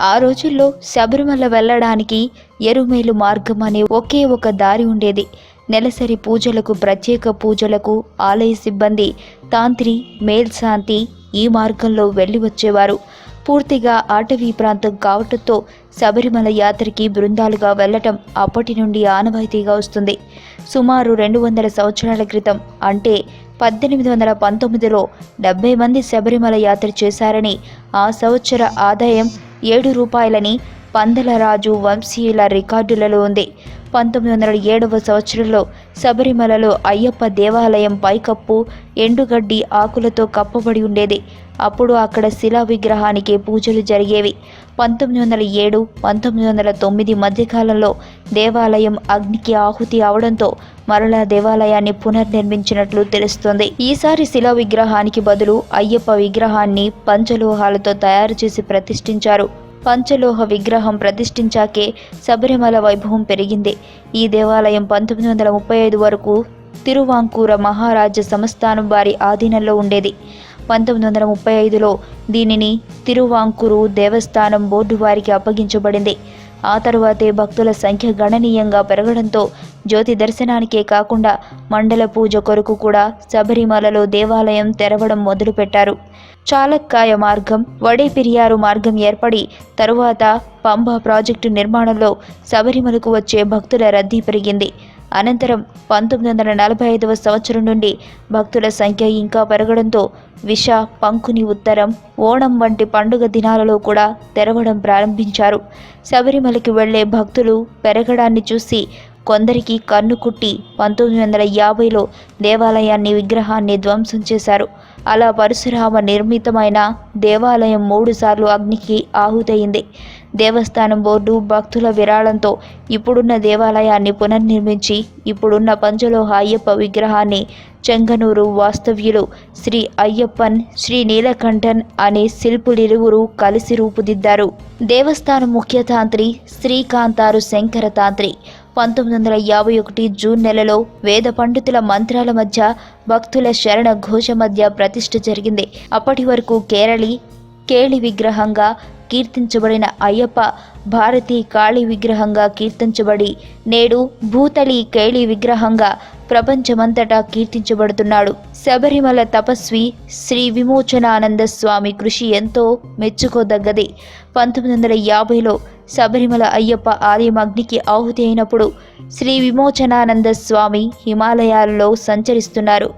ఆ రోజుల్లో శబరిమల వెళ్ళడానికి ఎరుమేలు మార్గం అనే ఒకే ఒక దారి ఉండేది. నెలసరి పూజలకు ప్రత్యేక పూజలకు ఆలయ సిబ్బంది తాంత్రి మేల్శాంతి ఈ మార్గంలో వెళ్ళి వచ్చేవారు. పూర్తిగా అటవీ ప్రాంతం కావటంతో శబరిమల యాత్రకి బృందాలుగా వెళ్ళటం అప్పటి నుండి ఆనవాయితీగా వస్తుంది. సుమారు రెండు వందల సంవత్సరాల క్రితం అంటే పద్దెనిమిది వందల పంతొమ్మిదిలో డెబ్బై మంది శబరిమల యాత్ర చేశారని ఆ సంవత్సర ఆదాయం ఏడు రూపాయలని పందలరాజు వంశీయుల రికార్డులలో ఉంది. పంతొమ్మిది వందల ఏడవ సంవత్సరంలో శబరిమలలో అయ్యప్ప దేవాలయం పైకప్పు ఎండుగడ్డి ఆకులతో కప్పబడి ఉండేది. అప్పుడు అక్కడ శిలా విగ్రహానికి పూజలు జరిగేవి. పంతొమ్మిది వందల ఏడు పంతొమ్మిది వందల తొమ్మిది మధ్యకాలంలో దేవాలయం అగ్నికి ఆహుతి అవడంతో మరలా దేవాలయాన్ని పునర్నిర్మించినట్లు తెలుస్తోంది. ఈసారి శిలా విగ్రహానికి బదులు అయ్యప్ప విగ్రహాన్ని పంచలోహాలతో తయారు చేసి ప్రతిష్ఠించారు. పంచలోహ విగ్రహం ప్రతిష్ఠించాకే శబరిమల వైభవం పెరిగింది. ఈ దేవాలయం పంతొమ్మిది వందల ముప్పై ఐదు వరకు తిరువాంకూర మహారాజ సంస్థానం వారి ఆధీనంలో ఉండేది. పంతొమ్మిది వందల ముప్పై ఐదులో దీనిని తిరువాంకూరు దేవస్థానం బోర్డు వారికి అప్పగించబడింది. ఆ తరువాతే భక్తుల సంఖ్య గణనీయంగా పెరగడంతో జ్యోతి దర్శనానికే కాకుండా మండల పూజ కొరకు కూడా శబరిమలలో దేవాలయం తెరవడం మొదలుపెట్టారు. చాలక్కాయ మార్గం వడేపిరియారు మార్గం ఏర్పడి తరువాత పంబా ప్రాజెక్టు నిర్మాణంలో శబరిమలకు వచ్చే భక్తుల రద్దీ పెరిగింది. అనంతరం పంతొమ్మిది వందల నలభై ఐదవ సంవత్సరం నుండి భక్తుల సంఖ్య ఇంకా పెరగడంతో విష పంకుని ఉత్తరం ఓణం వంటి పండుగ దినాలలో కూడా తెరవడం ప్రారంభించారు. శబరిమలకి వెళ్ళే భక్తులు పెరగడాన్ని చూసి కొందరికి కన్ను కుట్టి పంతొమ్మిది వందల యాభైలో దేవాలయాన్ని విగ్రహాన్ని ధ్వంసం చేశారు. అలా పరశురామ నిర్మితమైన దేవాలయం మూడుసార్లు అగ్నికి ఆహుతయింది. దేవస్థానం బోర్డు భక్తుల విరాళంతో ఇప్పుడున్న దేవాలయాన్ని పునర్నిర్మించి ఇప్పుడున్న పంచలోహ అయ్యప్ప విగ్రహాన్ని చెంగనూరు వాస్తవ్యులు శ్రీ అయ్యప్పన్ శ్రీ నీలకంఠన్ అనే శిల్పులిరువురు కలిసి రూపుదిద్దారు. దేవస్థానం ముఖ్య తాంత్రి శ్రీకాంతారు శంకర తాంత్రి పంతొమ్మిది వందల యాభై ఒకటి జూన్ నెలలో వేద పండితుల మంత్రాల మధ్య భక్తుల శరణ ఘోష మధ్య ప్రతిష్ఠ జరిగింది. అప్పటి వరకు కేరళి కేళి విగ్రహంగా కీర్తించబడిన అయ్యప్ప భారతీ కాళీ విగ్రహంగా కీర్తించబడి నేడు భూతలి కేళి విగ్రహంగా ప్రపంచమంతటా కీర్తించబడుతున్నాడు. శబరిమల తపస్వి శ్రీ విమోచనానంద స్వామి కృషి ఎంతో మెచ్చుకోదగ్గది. పంతొమ్మిది వందల యాభైలో శబరిమల అయ్యప్ప ఆలయం అగ్నికి ఆహుతి అయినప్పుడు శ్రీ విమోచనానంద స్వామి హిమాలయాలలో సంచరిస్తున్నారు.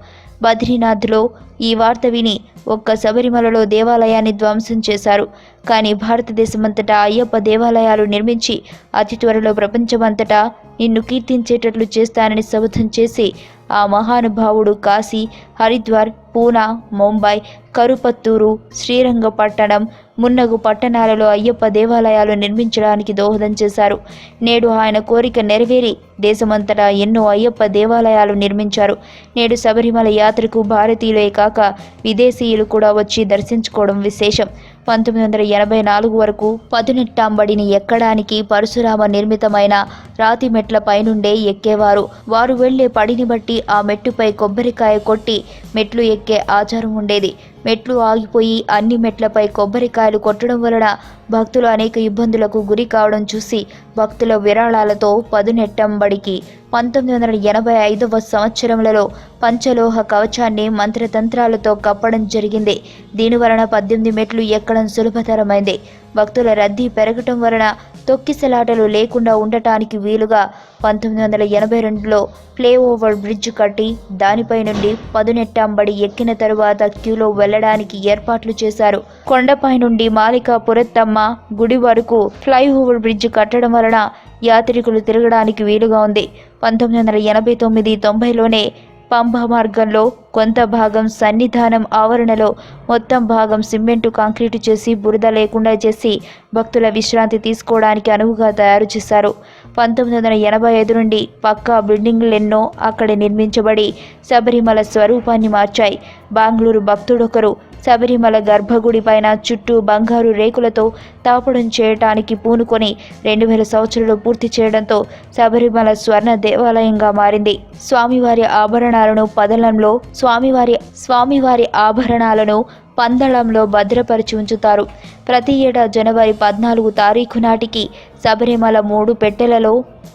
బద్రీనాథ్లో ఈ వార్త విని ఒక్క శబరిమలలో దేవాలయాన్ని ధ్వంసం చేశారు. కానీ భారతదేశమంతటా అయ్యప్ప దేవాలయాలు నిర్మించి అతి త్వరలో ప్రపంచమంతటా నిన్ను కీర్తించేటట్లు చేస్తానని శపథం చేసి ఆ మహానుభావుడు కాశీ హరిద్వార్ పూనా ముంబై కరుపత్తూరు శ్రీరంగపట్టణం మున్నగు పట్టణాలలో అయ్యప్ప దేవాలయాలు నిర్మించడానికి దోహదం చేశారు. నేడు ఆయన కోరిక నెరవేరి దేశమంతటా ఎన్నో అయ్యప్ప దేవాలయాలు నిర్మించారు. నేడు శబరిమల యాత్రకు భారతీయులే కాక విదేశీయులు కూడా వచ్చి దర్శించుకోవడం విశేషం. పంతొమ్మిది వందల ఎనభై నాలుగు వరకు పదునెట్టాంబడిని ఎక్కడానికి పరశురామ నిర్మితమైన రాతి మెట్ల పైనుండే ఎక్కేవారు. వారు వెళ్ళే పడిని బట్టి ఆ మెట్టుపై కొబ్బరికాయ కొట్టి మెట్లు ఎక్కే ఆచారం ఉండేది. మెట్లు ఆగిపోయి అన్ని మెట్లపై కొబ్బరికాయలు కొట్టడం వలన భక్తులు అనేక ఇబ్బందులకు గురి కావడం చూసి భక్తుల విరాళాలతో పదునెట్టంబడికి పంతొమ్మిది వందల ఎనభై ఐదవ సంవత్సరములలో పంచలోహ కవచాన్ని మంత్రతంత్రాలతో కప్పడం జరిగింది. దీని వలన పద్దెనిమిది మెట్లు ఎక్కడం సులభతరమైంది. భక్తుల రద్దీ పెరగటం వలన తొక్కిసలాటలు లేకుండా ఉండటానికి వీలుగా పంతొమ్మిది వందల ఎనభై రెండులో ఫ్లైఓవర్ బ్రిడ్జ్ కట్టి దానిపై నుండి పదునెట్టాంబడి ఎక్కిన తరువాత క్యూలో వెళ్ళడానికి ఏర్పాట్లు చేశారు. కొండపై నుండి మాలికా పురత్తమ్మ గుడి వరకు ఫ్లైఓవర్ బ్రిడ్జ్ కట్టడం వలన యాత్రికులు తిరగడానికి వీలుగా ఉంది. పంతొమ్మిది వందల ఎనభై తొమ్మిది తొంభైలోనే పంప మార్గంలో కొంత భాగం సన్నిధానం ఆవరణలో మొత్తం భాగం సిమెంటు కాంక్రీటు చేసి బురద లేకుండా చేసి భక్తుల విశ్రాంతి తీసుకోవడానికి అనువుగా తయారు చేశారు. పంతొమ్మిది వందల ఎనభై ఐదు నుండి పక్కా బిల్డింగ్లెన్నో అక్కడ నిర్మించబడి శబరిమల స్వరూపాన్ని మార్చాయి. బెంగళూరు భక్తుడొకరు శబరిమల గర్భగుడి పైన చుట్టూ బంగారు రేకులతో తాపడం చేయటానికి పూనుకొని రెండు వేల సంవత్సరాలు పూర్తి చేయడంతో శబరిమల స్వర్ణ దేవాలయంగా మారింది. స్వామివారి ఆభరణాలను పదలంలో స్వామివారి స్వామివారి ఆభరణాలను పందళంలో భద్రపరిచి ఉంచుతారు. ప్రతి ఏటా జనవరి పద్నాలుగు తారీఖు నాటికి శబరిమల మూడు పెట్టెలలో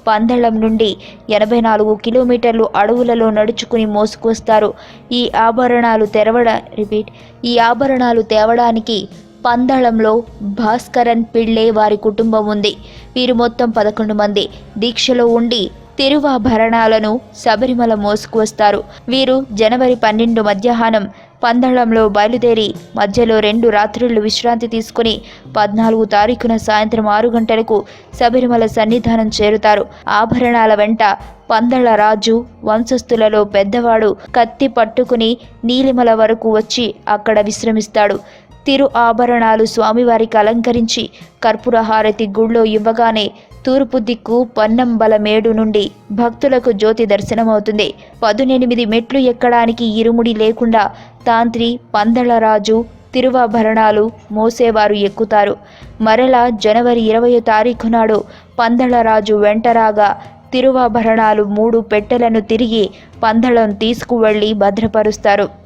పందళం నుండి ఎనభై నాలుగు కిలోమీటర్లు అడవులలో నడుచుకుని మోసుకొస్తారు. ఈ ఆభరణాలు తెరవడ రిపీట్ ఈ ఆభరణాలు తేవడానికి పందళంలో భాస్కరన్ పిళ్ళే వారి కుటుంబం ఉంది. వీరు మొత్తం పదకొండు మంది. దీక్షలో ఉండి తిరువాభరణాలను శబరిమల మోసుకువస్తారు వీరు జనవరి పన్నెండు మధ్యాహ్నం పందళంలో బయలుదేరి మధ్యలో రెండు రాత్రులు విశ్రాంతి తీసుకుని పద్నాలుగు తారీఖున సాయంత్రం ఆరు గంటలకు శబరిమల సన్నిధానం చేరుతారు. ఆభరణాల వెంట పందళ రాజు వంశస్థులలో పెద్దవాడు కత్తి పట్టుకుని నీలిమల వరకు వచ్చి అక్కడ విశ్రమిస్తాడు. తిరు ఆభరణాలు స్వామివారికి అలంకరించి కర్పూర హారతి గుళ్ళో ఇవ్వగానే తూర్పు దిక్కు పన్నంబలమేడు నుండి భక్తులకు జ్యోతి దర్శనమవుతుంది. పదునెనిమిది మెట్లు ఎక్కడానికి ఇరుముడి లేకుండా తాంత్రి పందళరాజు తిరువాభరణాలు మోసేవారు ఎక్కుతారు. మరలా జనవరి ఇరవయో తారీఖు నాడు పందళరాజు వెంటరాగా తిరువాభరణాలు మూడు పెట్టెలను తిరిగి పందళం తీసుకువెళ్ళి భద్రపరుస్తారు.